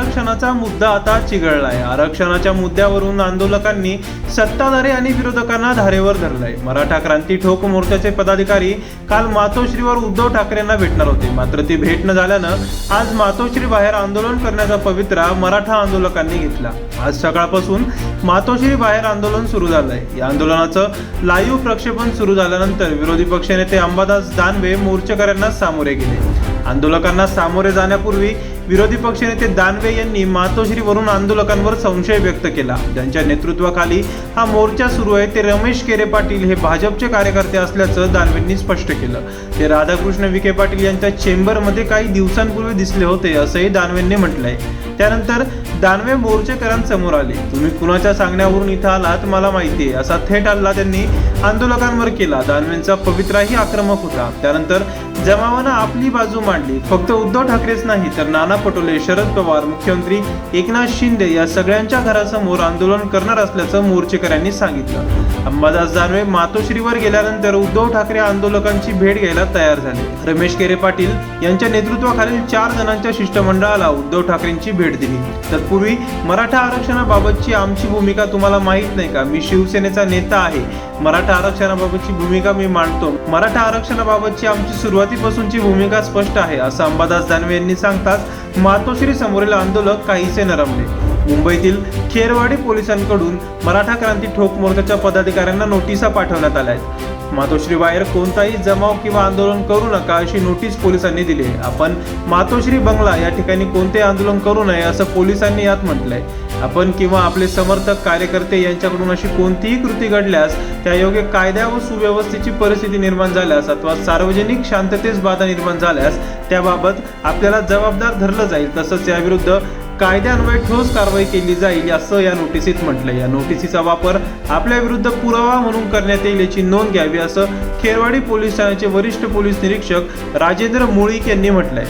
आरक्षणाचा मुद्दा आता चिघळलाय. आरक्षणाच्या मुद्द्यावरून आंदोलकांनी सत्ताधारी आणि विरोधकांना धारेवर धरलंय. मराठा क्रांती ठोक मोर्चाचे पदाधिकारी काल मातोश्रीवर उद्धव ठाकरेंना भेटणार होते. मात्र ती भेट न झाल्यानं आज मातोश्री बाहेर आंदोलन करण्याचा पवित्रा मराठा आंदोलकांनी घेतला. आज सकाळपासून मातोश्री बाहेर आंदोलन सुरू झालंय. या आंदोलनाचं लाईव्ह प्रक्षेपण सुरू झाल्यानंतर विरोधी पक्षनेते अंबादास दानवे मोर्चेकऱ्यांना सामोरे गेले. आंदोलकांना सामोरे जाण्यापूर्वी विरोधी पक्षनेते दानवे यांनी मातोश्रीवरून आंदोलकांवर संशय व्यक्त केला. ज्यांच्या नेतृत्वाखाली हा मोर्चा सुरू आहे ते रमेश केरे पाटील हे भाजपचे कार्यकर्ते असल्याचं दानवेंनी स्पष्ट केलं. ते राधाकृष्ण विखे पाटील यांच्या चेंबरमध्ये काही दिवसांपूर्वी दिसले होते असंही दानवेंनी म्हटलंय. त्यानंतर दानवे मोर्चेकरांसमोर आले. तुम्ही कुणाच्या सांगण्यावरून इथं आलात मला माहिती आहे. असा थेट हल्ला त्यांनी आंदोलकांवर केला. दानवेंचा पवित्राही आक्रमक होता. त्यानंतर जमावानं आपली बाजू मांडली. फक्त उद्धव ठाकरेच नाही तर नाना पटोले शरद पवार मुख्यमंत्री एकनाथ शिंदे या सगळ्यांच्या घरासमोर आंदोलन करणार असल्याचं मोर्चेकऱ्यांनी सांगितलं. अंबादास दानवे मातोश्रीवर गेल्यानंतर उद्धव ठाकरे आंदोलकांची भेट घ्यायला तयार झाले. रमेश केरे पाटील यांच्या नेतृत्वाखालील चार जणांच्या शिष्टमंडळाला उद्धव ठाकरेंची भेट दिली. तर तत्पूर्वी मराठा आरक्षणाबाबतची आमची भूमिका तुम्हाला माहीत नाही का? मी शिवसेनेचा नेता आहे. मराठा आरक्षणाबाबतची भूमिका मी मांडतो. मराठा आरक्षणाबाबतची आमची सुरुवातीपासूनची भूमिका स्पष्ट आहे असं अंबादास दानवे यांनी सांगताच मातोश्री समोरील आंदोलक काहीसे नरमले. मुंबईतील खेरवाडी पोलिसांकडून मराठा क्रांती ठोक मोर्चाच्या पदाधिकाऱ्यांना नोटिसा पाठवण्यात आल्या आहेत. मातोश्री बाहेर कोणताही जमाव किंवा आंदोलन करू नका अशी नोटीस पोलिसांनी दिली आहे. आपण मातोश्री बंगला या ठिकाणी कोणते आंदोलन करू नये असं पोलिसांनी यात म्हटलंय. आपण किंवा आपले समर्थक कार्यकर्ते यांच्याकडून अशी कोणतीही कृती घडल्यास त्यायोगे कायद्या व सुव्यवस्थेची परिस्थिती निर्माण झाल्यास अथवा सार्वजनिक शांततेस बाधा निर्माण झाल्यास त्याबाबत आपल्याला जबाबदार धरलं जाईल. तसंच याविरुद्ध कायद्यान्वये ठोस कारवाई केली जाईल असं या नोटिसीत म्हटलंय. या नोटिसीचा वापर आपल्या विरुद्ध पुरावा म्हणून करण्यात येईल याची नोंद घ्यावी असं खेरवाडी पोलीस ठाण्याचे वरिष्ठ पोलीस निरीक्षक राजेंद्र मुळीक यांनी म्हटलंय.